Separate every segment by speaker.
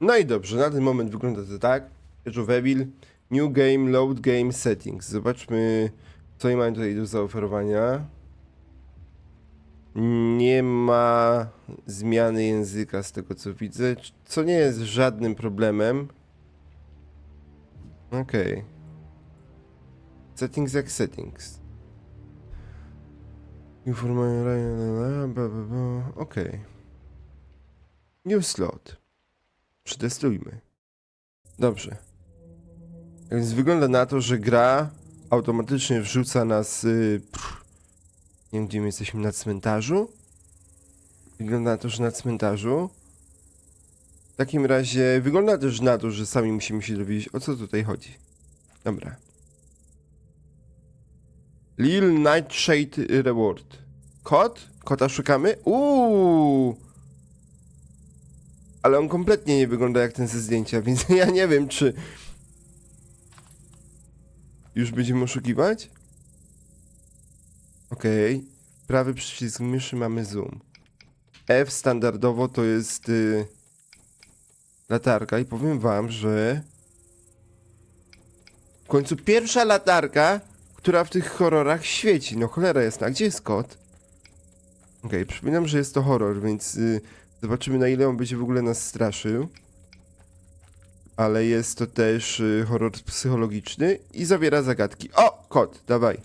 Speaker 1: No i dobrze, na ten moment wygląda to tak. Evil, New Game, Load Game Settings. Zobaczmy, co oni mają tutaj do zaoferowania. Nie ma zmiany języka z tego co widzę, co nie jest żadnym problemem. Okej. Settings jak settings. Informacja. Okej. New slot. Przetestujmy. Dobrze. Więc wygląda na to, że gra automatycznie wrzuca nas. Y, pff, nie wiem, gdzie my jesteśmy na cmentarzu. Wygląda na to, że na cmentarzu. W takim razie wygląda też na to, że sami musimy się dowiedzieć, o co tutaj chodzi. Dobra. Lil Nightshade Reward. Kot? Kota szukamy? Uuu! Ale on kompletnie nie wygląda jak ten ze zdjęcia, więc ja nie wiem, czy... Już będziemy oszukiwać? Okej. Prawy przycisk myszy mamy zoom. F standardowo to jest y, latarka i powiem wam, że w końcu pierwsza latarka, która w tych horrorach świeci. No cholera jasna, gdzie jest kot? Okej, przypominam, że jest to horror, więc y, zobaczymy na ile on będzie w ogóle nas straszył. Ale jest to też y, horror psychologiczny i zawiera zagadki. O, kot, dawaj.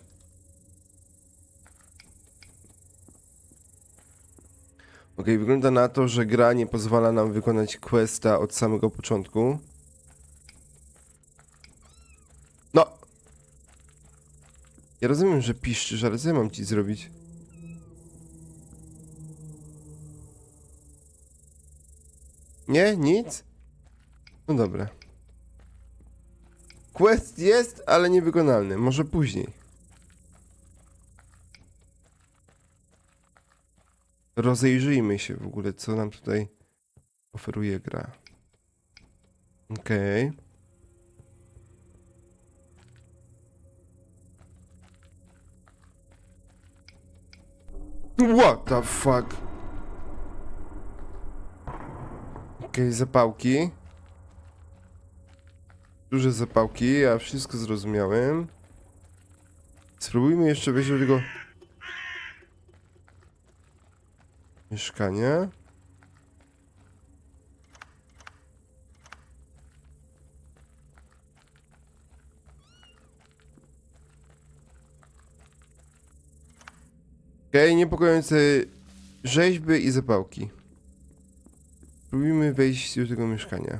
Speaker 1: Okej, wygląda na to, że gra nie pozwala nam wykonać questa od samego początku. No! Ja rozumiem, że piszczysz, ale co ja mam ci zrobić? Nie? Nic? No dobra. Quest jest, ale niewykonalny. Może później. Rozejrzyjmy się w ogóle, co nam tutaj oferuje gra. Okej. What the fuck? Okej, zapałki. Duże zapałki, ja wszystko zrozumiałem. Spróbujmy jeszcze wejść do tego mieszkania. Okej, niepokojące rzeźby i zapałki. Spróbujmy wejść do tego mieszkania.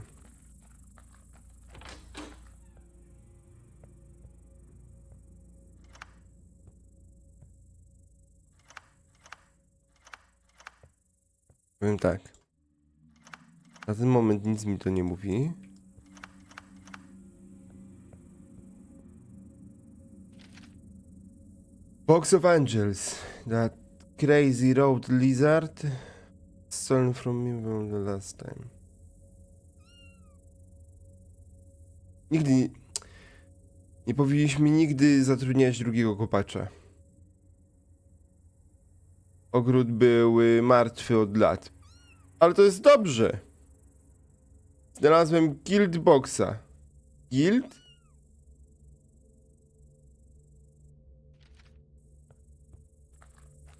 Speaker 1: Powiem tak. Na ten moment nic mi to nie mówi. Box of Angels. That crazy road lizard stolen from me from the last time. Nigdy nie, powinniśmy nigdy zatrudniać drugiego kopacza. Ogród był y, martwy od lat. Ale to jest dobrze. Znalazłem guild boxa. Guild?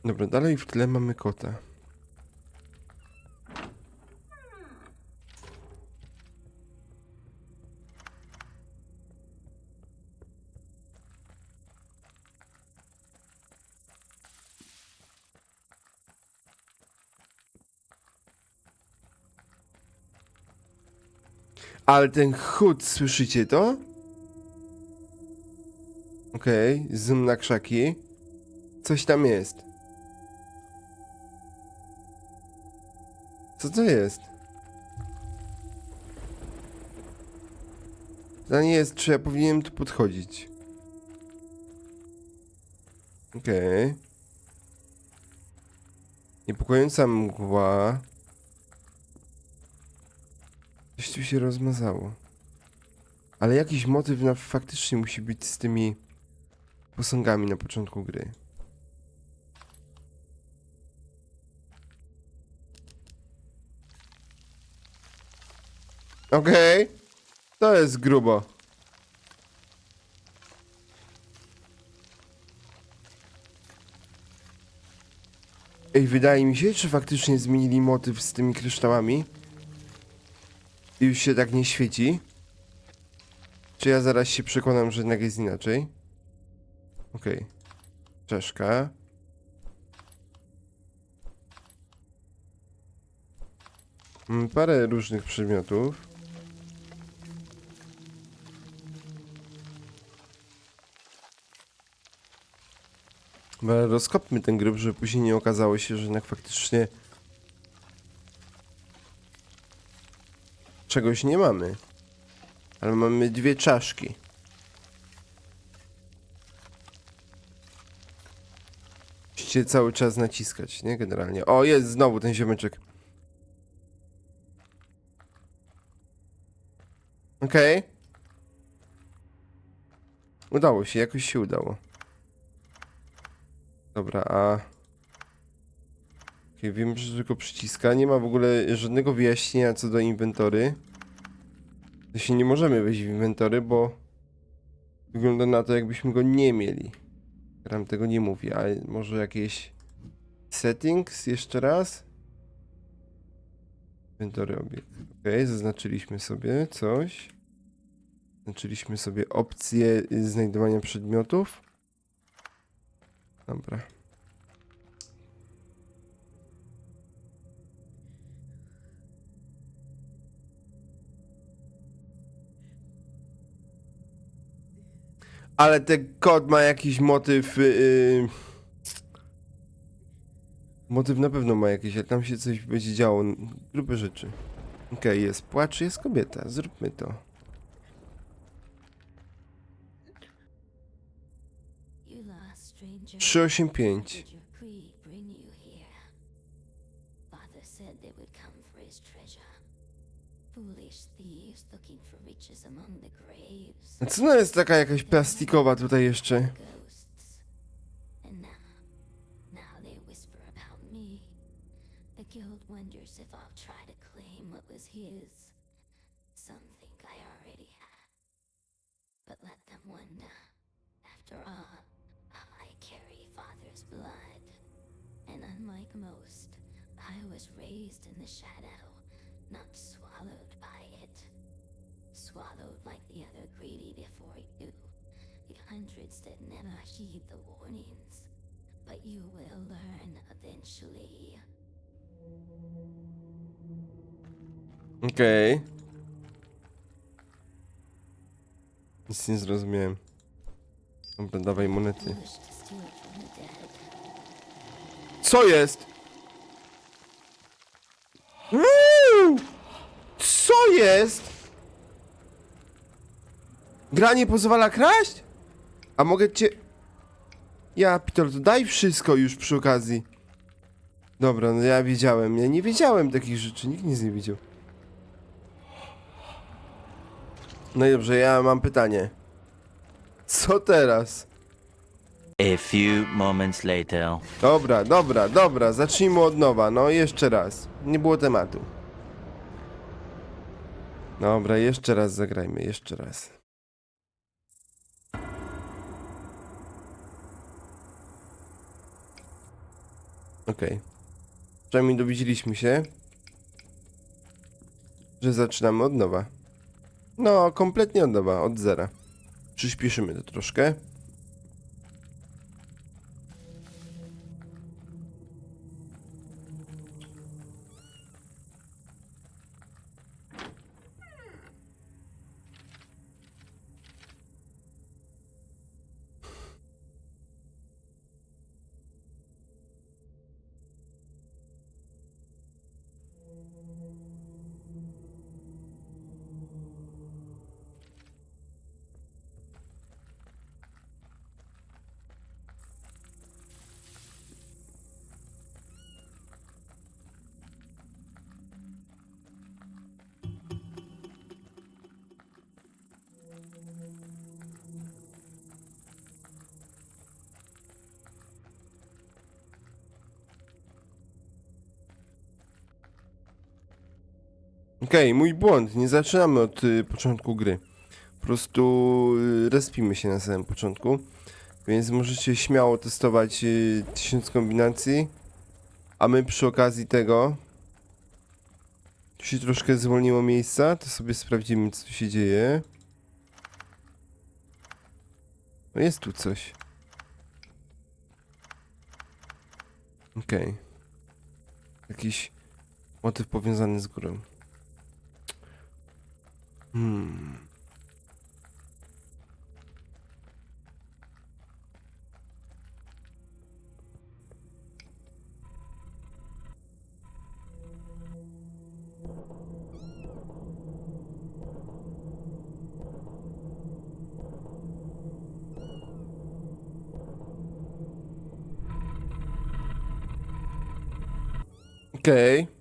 Speaker 1: Dobra, dalej w tle mamy kota. Ale ten chód, słyszycie to? Okej, okay, zoom na krzaki. Coś tam jest. Co to jest? Pytanie jest, czy ja powinienem tu podchodzić. Okej. Okay. Niepokojąca mgła. Coś tu się rozmazało. Ale jakiś motyw na, faktycznie musi być z tymi posągami na początku gry. Okej. To jest grubo. Ej, wydaje mi się, czy faktycznie zmienili motyw z tymi kryształami? I już się tak nie świeci? Czy ja zaraz się przekonam, że jednak jest inaczej? Okej. Czeszka. Mm, Parę różnych przedmiotów. Rozkopmy ten grób, żeby później nie okazało się, że jednak faktycznie czegoś nie mamy. Ale mamy dwie czaszki. Musicie cały czas naciskać, nie? Generalnie. O, jest znowu ten ziomeczek. Okej. Udało się, jakoś się udało. Dobra, a... Okay, wiem, że tylko przyciska. Nie ma w ogóle żadnego wyjaśnienia co do inwentory. To się nie możemy wejść w inwentory, bo wygląda na to, jakbyśmy go nie mieli. Gram tego nie mówi, ale może jakieś settings jeszcze raz? Inwentory obiekt. Ok, zaznaczyliśmy sobie coś. Zaznaczyliśmy sobie opcję znajdowania przedmiotów. Dobra. Ale ten kod ma jakiś motyw. Yy... Motyw na pewno ma jakiś, ale tam się coś będzie działo. Grube rzeczy. Okej, jest płacz, jest kobieta. Zróbmy to.
Speaker 2: You lost, stranger.
Speaker 1: 385.
Speaker 2: Did your greed bring you here? Father said they would come for his treasure. Foolish thieves looking for riches among the graves.
Speaker 1: Co ona jest taka jakaś plastikowa tutaj jeszcze?
Speaker 2: Most, I was raised in the shadow, not swallowed by it. Swallowed like the other greedy before you. The hundreds that never heed the warnings. But you will learn eventually.
Speaker 1: Okej. Nic nie zrozumiałem. Dobra, dawaj monety.
Speaker 2: You wish to steal it from the dead.
Speaker 1: Co jest? Co jest? Gra nie pozwala kraść? A mogę cię... Ja, Peter, to daj wszystko już przy okazji. Dobra, no ja wiedziałem. Ja nie wiedziałem takich rzeczy. Nikt nic nie widział. No i dobrze, ja mam pytanie. Co teraz?
Speaker 3: A few moments later.
Speaker 1: Dobra, dobra, dobra, zacznijmy od nowa. No, jeszcze raz. Nie było tematu. Dobra, jeszcze raz zagrajmy, jeszcze raz. Okej. Przynajmniej dowiedzieliśmy się, że zaczynamy od nowa. No, kompletnie od nowa, od zera. Przyspieszymy to troszkę. Okej, mój błąd. Nie zaczynamy od y, początku gry. Po prostu y, respimy się na samym początku. Więc możecie śmiało testować y, tysiąc kombinacji. A my przy okazji tego... Tu się troszkę zwolniło miejsca, to sobie sprawdzimy co tu się dzieje. No jest tu coś. Okej. Jakiś motyw powiązany z górą. Hmm. Okej.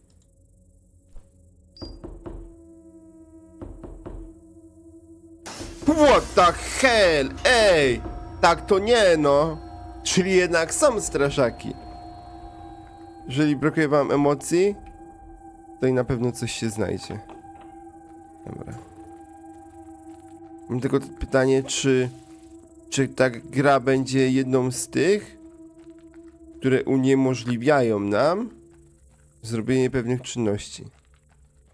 Speaker 1: The hell? Ej! Tak to nie no! Czyli jednak są straszaki. Jeżeli brakuje wam emocji, to i na pewno coś się znajdzie. Dobra. Mam tylko pytanie, czy... Czy ta gra będzie jedną z tych, które uniemożliwiają nam zrobienie pewnych czynności.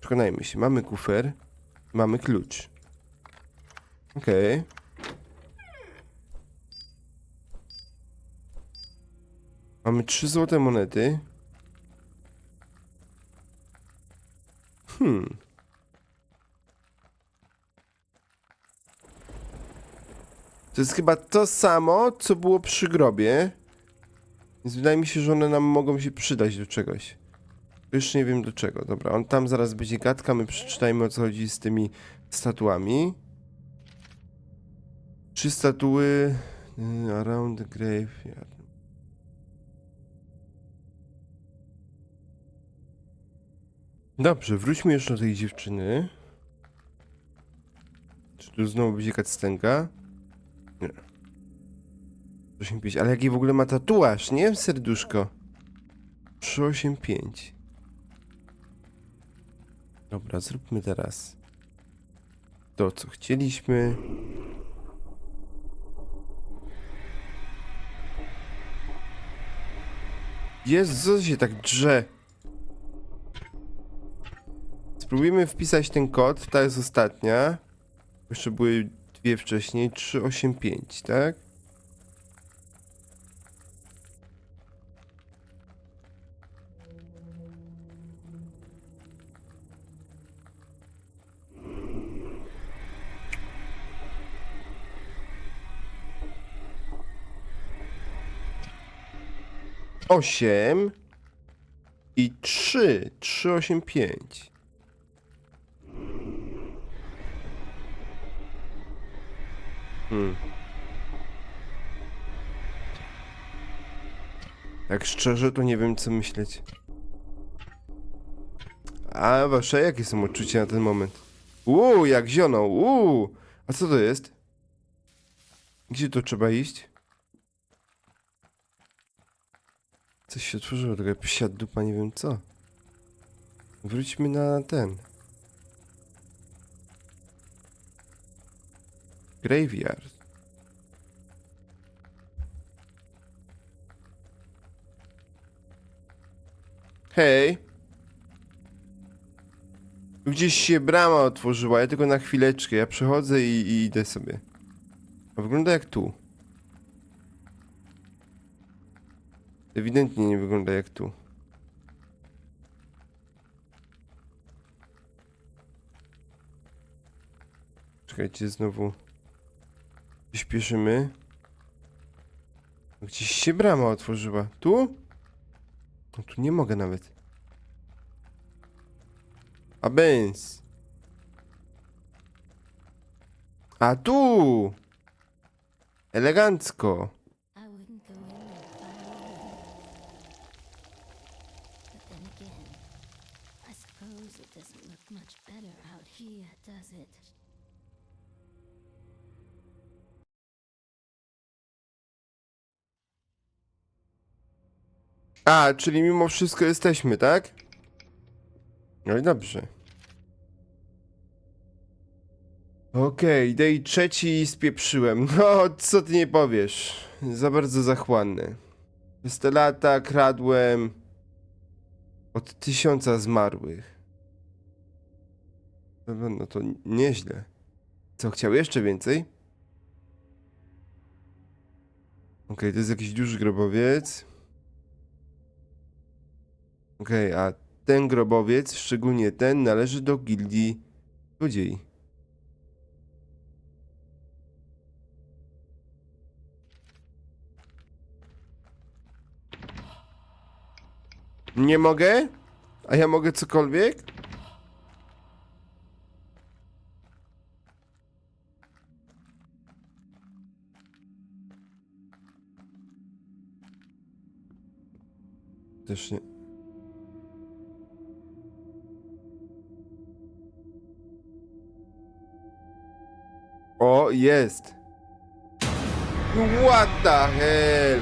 Speaker 1: Przekonajmy się, mamy kufer, mamy klucz. Okej. Mamy trzy złote monety. Hmm. To jest chyba to samo, co było przy grobie. Więc wydaje mi się, że one nam mogą się przydać do czegoś. Już nie wiem do czego. Dobra, on tam zaraz będzie gadka, my przeczytajmy o co chodzi z tymi statuami. Trzy statuły y, around the graveyard. Dobrze, wróćmy jeszcze do tej dziewczyny. Czy tu znowu będzie kacstenka? Nie. 385, ale jaki w ogóle ma tatuaż, nie? Serduszko. 385. Dobra, zróbmy teraz to, co chcieliśmy. Jezu, co się tak drze? Spróbujmy wpisać ten kod, ta jest ostatnia. Jeszcze były dwie wcześniej, 385, tak? Osiem i trzy, trzy, osiem, pięć. Hmm. Tak szczerze, to nie wiem, co myśleć. A wasze, jakie są odczucia na ten moment? Uuu, jak zioną, uuu! A co to jest? Gdzie to trzeba iść? Coś się otworzyło, taka psia dupa, nie wiem co. Wróćmy na ten. Graveyard. Hej. Gdzieś się brama otworzyła, ja tylko na chwileczkę. Ja przechodzę i, i idę sobie. A wygląda jak tu. Ewidentnie nie wygląda jak tu. Czekajcie, znowu. Śpieszymy. Gdzieś się brama otworzyła. Tu? No tu nie mogę nawet. A bęs. A tu! Elegancko.
Speaker 2: It?
Speaker 1: A, czyli mimo wszystko jesteśmy, tak? No i dobrze. Okej, dej trzeci i spieprzyłem. No, co ty nie powiesz? Za bardzo zachłanny. Przez te lata kradłem od tysiąca zmarłych. No, no to nieźle. Co, chciał jeszcze więcej? Okej, to jest jakiś duży grobowiec. Okej, a ten grobowiec, szczególnie ten, należy do gildii złodziei. Nie mogę? A ja mogę cokolwiek? Też nie. O, jest! What the hell?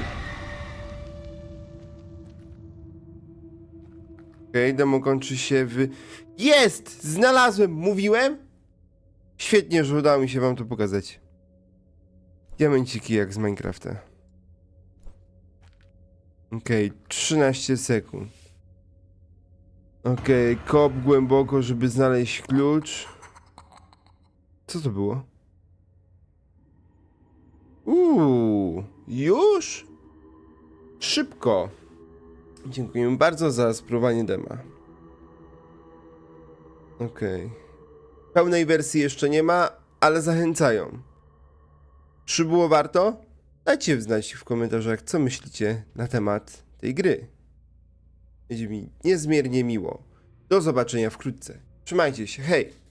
Speaker 1: Okej, demo kończy się w... Jest! Znalazłem! Mówiłem? Świetnie, że udało mi się wam to pokazać. Diamenciki jak z Minecrafta. Okej, 13 sekund. Okej, kop głęboko, żeby znaleźć klucz. Co to było? Uuu, już? Szybko. Dziękuję bardzo za spróbowanie dema. Okej. Pełnej wersji jeszcze nie ma, ale zachęcają. Czy było warto? Dajcie znać w komentarzach, co myślicie na temat tej gry. Będzie mi niezmiernie miło. Do zobaczenia wkrótce. Trzymajcie się, hej!